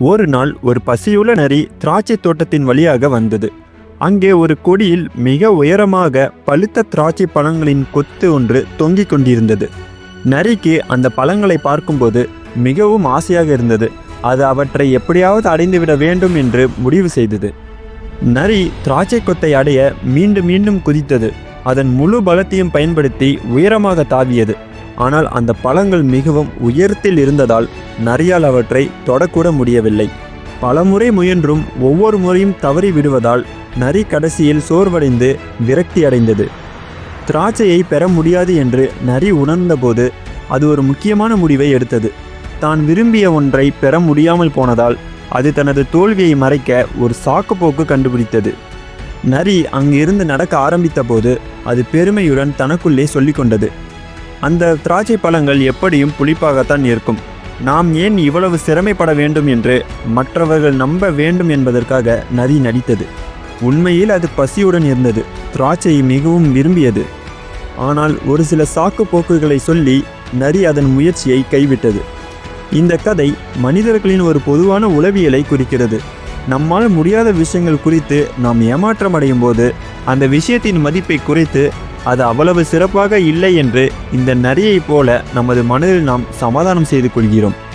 ஒரு நாள் ஒரு பசியுள்ள நரி திராட்சை தோட்டத்தின் வழியாக வந்தது. அங்கே ஒரு கொடியில் மிக உயரமாக பழுத்த திராட்சை பழங்களின் கொத்து ஒன்று தொங்கிக் கொண்டிருந்தது. நரிக்கு அந்த பழங்களை பார்க்கும்போது மிகவும் ஆசையாக இருந்தது. அது அவற்றை எப்படியாவது அடைந்துவிட வேண்டும் என்று முடிவு செய்தது. நரி திராட்சை கொத்தை அடைய மீண்டும் மீண்டும் குதித்தது. அதன் முழு பலத்தையும் பயன்படுத்தி உயரமாக தாவியது. ஆனால் அந்த பழங்கள் மிகவும் உயரத்தில் இருந்ததால் நரியால் அவற்றை தொடக்கூட முடியவில்லை. பலமுறை முயன்றும் ஒவ்வொரு முறையும் தவறி விடுவதால் நரி கடைசியில் சோர்வடைந்து விரக்தி அடைந்தது. திராட்சையை பெற முடியாது என்று நரி உணர்ந்தபோது அது ஒரு முக்கியமான முடிவை எடுத்தது. தான் விரும்பிய ஒன்றை பெற முடியாமல் போனதால் அது தனது தோல்வியை மறைக்க ஒரு சாக்குப்போக்கு கண்டுபிடித்தது. நரி அங்கிருந்து நடக்க ஆரம்பித்தபோது அது பெருமையுடன் தனக்குள்ளே சொல்லிக்கொண்டது. அந்த திராட்சை பழங்கள் எப்படியும் புளிப்பாகத்தான் இருக்கும். நாம் ஏன் இவ்வளவு சிரமைப்பட வேண்டும் என்று மற்றவர்கள் நம்ப வேண்டும் என்பதற்காக நரி நடித்தது. உண்மையில் அது பசியுடன் இருந்தது. திராட்சையை மிகவும் விரும்பியது. ஆனால் ஒரு சில சாக்கு போக்குகளை சொல்லி நரி அதன் முயற்சியை கைவிட்டது. இந்த கதை மனிதர்களின் ஒரு பொதுவான உளவியலை குறிக்கிறது. நம்மால் முடியாத விஷயங்கள் குறித்து நாம் ஏமாற்றம் அடையும் போது அந்த விஷயத்தின் மதிப்பை குறைத்து அது அவ்வளவு சிறப்பாக இல்லை என்று இந்த நரியைப் போல நமது மனதில் நாம் சமாதானம் செய்து கொள்கிறோம்.